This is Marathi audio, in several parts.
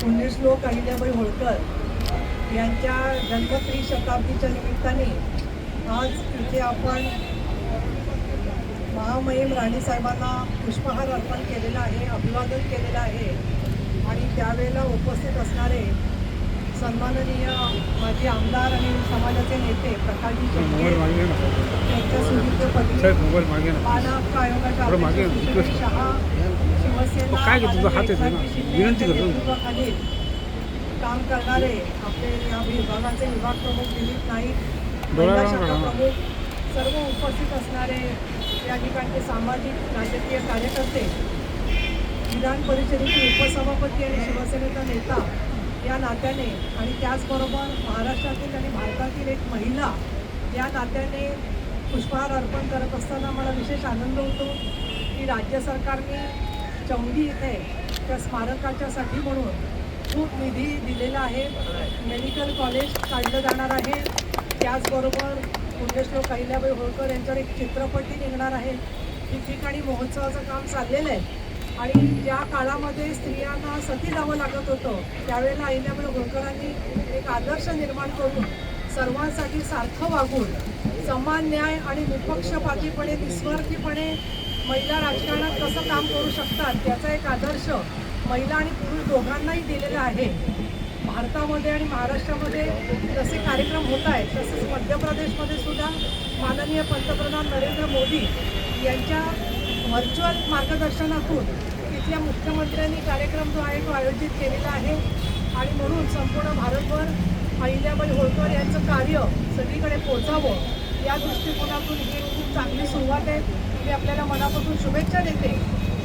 पुण्यश्लोक अहिल्याबाई होळकर यांच्या जन्मत्री शताब्दीच्या निमित्ताने आज इथे आपण महामहिम राणीसाहेबांना पुष्पहार अर्पण केलेला आहे अभिवादन केलेलं आहे. आणि त्यावेळेला उपस्थित असणारे सन्माननीय माजी आमदार आणि समाजाचे नेते प्रकाशजी शेट्टे त्यांच्या ना. बाल हक्क आयोगाच्या शहा काय तुझा हात येतोय ना? विनंती करतो काम करणारे आपले या विभागाचे विभाग प्रमुख दिलीप नाईक. प्रमुख सर्व उपस्थित असणारे या ठिकाणचे सामाजिक राजकीय कार्यकर्ते विधान परिषदेचे उपसभापती आणि शिवसेनेचा नेता या नात्याने आणि त्याचबरोबर महाराष्ट्रातील आणि भारतातील एक महिला या नात्याने पुष्पहार अर्पण करत असताना मला विशेष आनंद होतो की राज्य सरकारने चौंडी इथे त्या स्मारकाच्यासाठी म्हणून खूप निधी दिलेला आहे. मेडिकल कॉलेज काढलं जाणार आहे. त्याचबरोबर पुण्यश्लोक अहिल्याबाई होळकर यांच्यावर एक चित्रपटही निघणार आहे. ठिकठिकाणी महोत्सवाचं काम चाललेलं आहे. आणि ज्या काळामध्ये स्त्रियांना सती जावं लागत होतं त्यावेळेला अहिल्याबाई होळकरांनी एक आदर्श निर्माण करून सर्वांसाठी सारखं वागून समान न्याय आणि निपक्षपातीपणे निस्वार्थीपणे महिला राजकारणात कसं काम करू शकतात त्याचा एक आदर्श महिला आणि पुरुष दोघांनाही दिलेला आहे. भारतामध्ये आणि महाराष्ट्रामध्ये जसे कार्यक्रम होत आहेत तसेच मध्य प्रदेशमध्ये सुद्धा माननीय पंतप्रधान नरेंद्र मोदी यांच्या व्हर्च्युअल मार्गदर्शनातून तिथल्या मुख्यमंत्र्यांनी कार्यक्रम जो आहे तो आयोजित केलेला आहे. आणि म्हणून संपूर्ण भारतभर अहिल्याबाई होळकर यांचं कार्य सगळीकडे पोचावं या दृष्टिकोनातून ही खूप चांगली सुरुवात आहे. मी आपल्याला मनापासून शुभेच्छा देते.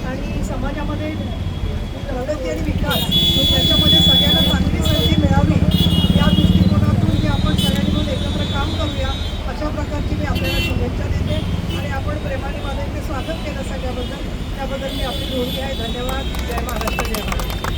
आणि समाजामध्ये प्रगती आणि विकास त्याच्यामध्ये सगळ्यांना चांगली संधी मिळावी या दृष्टिकोनातून जे आपण सगळ्यांनी मिळून एकत्र काम करूया अशा प्रकारची मी आपल्याला शुभेच्छा देते. आणि आपण प्रेमाने माझं स्वागत केलं सगळ्याबद्दल. त्याबद्दल मी आपली ऋणी आहे. धन्यवाद. जय महाराष्ट्र जय महाराष्ट्र.